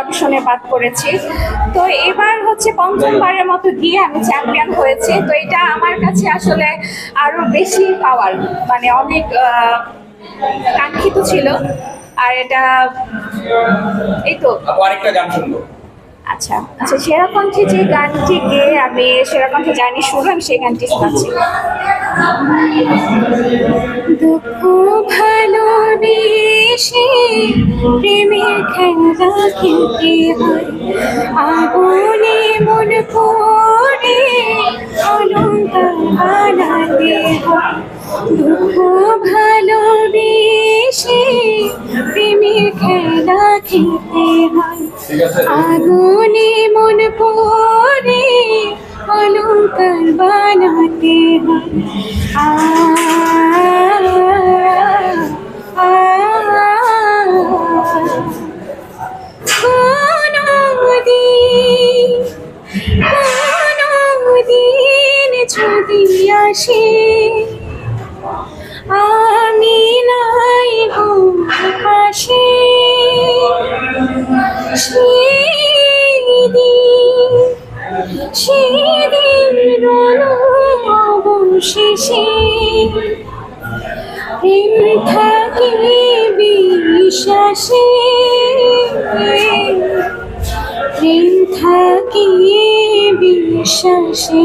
অডিশনে বাদ করেছি তো এবার হচ্ছে পঞ্চমবারের মতো গিয়ে আমি চ্যাম্পিয়ন হয়েছি। তো এটা আমার কাছে আসলে আরও বেশি পাওয়ার মানে অনেক কাঙ্ক্ষিত ছিল। আর এটা এই তো। আরেকটা গান শুনব। আচ্ছা আচ্ছা সেরাকণ্ঠে যে গানটি গেয়ে আমি সেরাকণ্ঠে জানি শুরু আমি সেই গানটি শোনাচ্ছি। দুঃখ ভালোবেসে প্রেমের খেলা খেলতে হয়। আগুনে মন পড়ে অলঙ্কার বানাতে হয়। দুঃখ ভালোবেসে প্রেমের খেলা খেলতে হয়। আগুনে মন পড়ে অলঙ্কার বানাতে হয়। আ, আসে। আমি নাই পাশে সেদিন সেদিন রলো অবশেষে প্রেম থাকে বিশ্বাসে। প্রেম থাকে বিশ্বাসে।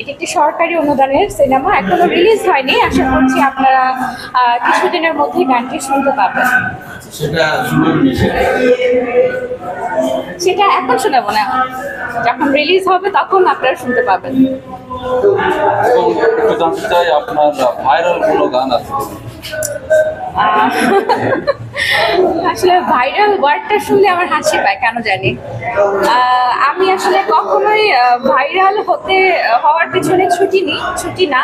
এটি একটি সরকারি অনুদানের সিনেমা এখনও রিলিজ হয়নি। আশা করছি আপনারা কিছুদিনের মধ্যে গানটি শুনতে পাবেন। সেটা এখন শোনাবো না। যখন রিলিজ হবে তখন আপনারা শুনতে পাবেন। একটু জানতে চাই আপনার ভাইরাল কোনো গান আছে? আসলে ভাইরাল ওয়ার্ডটা শুনলে আমার হাসি পায়, কেন জানি। আমি আসলে কখনোই ভাইরাল হতে, হওয়ার পেছনে ছুটি নিই ছুটি না।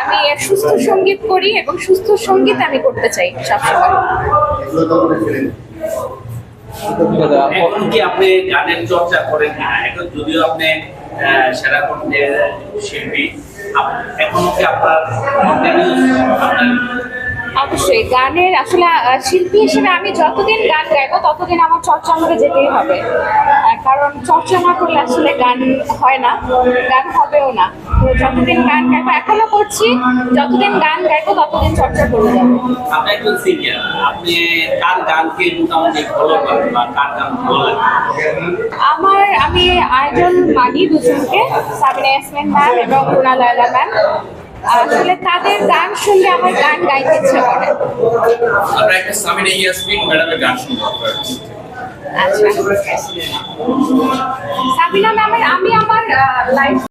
আমি সুস্থ সংগীত করি এবং সুস্থ সংগীত আমি করতে চাই সবসময়। এখন কি আপনি গানের চর্চা করেন এখন যদিও আপনি সেরা শিল্পী এখনও কি আপনার অবশ্যই। গানের আসলে শিল্পী হিসেবে আমি যতদিন গান গাইবো ততদিন আমার চর্চা আমাকে যেতেই হবে। কারণ চর্চা না করলে আসলে গান হয় না গান হবেও না। তো যতদিন গান গাইবো এখনও করছি যতদিন গান গাইবো ততদিন চর্চা করে যাব আপনি একজন সিনিয়র আপনি কার গানকে মোটামুটি ফলো করেন বা কার গান ভালো লাগে? আমার আমি আয়োজন মানি দুজনকে সাবিনা ইয়াসমিন ম্যাম এবং রুনা লায়লা ম্যাম আসলে তাদের গান শুনলে আমার গান গাইতে ইচ্ছে করে। আমরা একটা সামিনা ইয়াসমিন ম্যাডামের গান শুনব আচ্ছা। সাবিনা ম্যামের আমি আমার লাইফ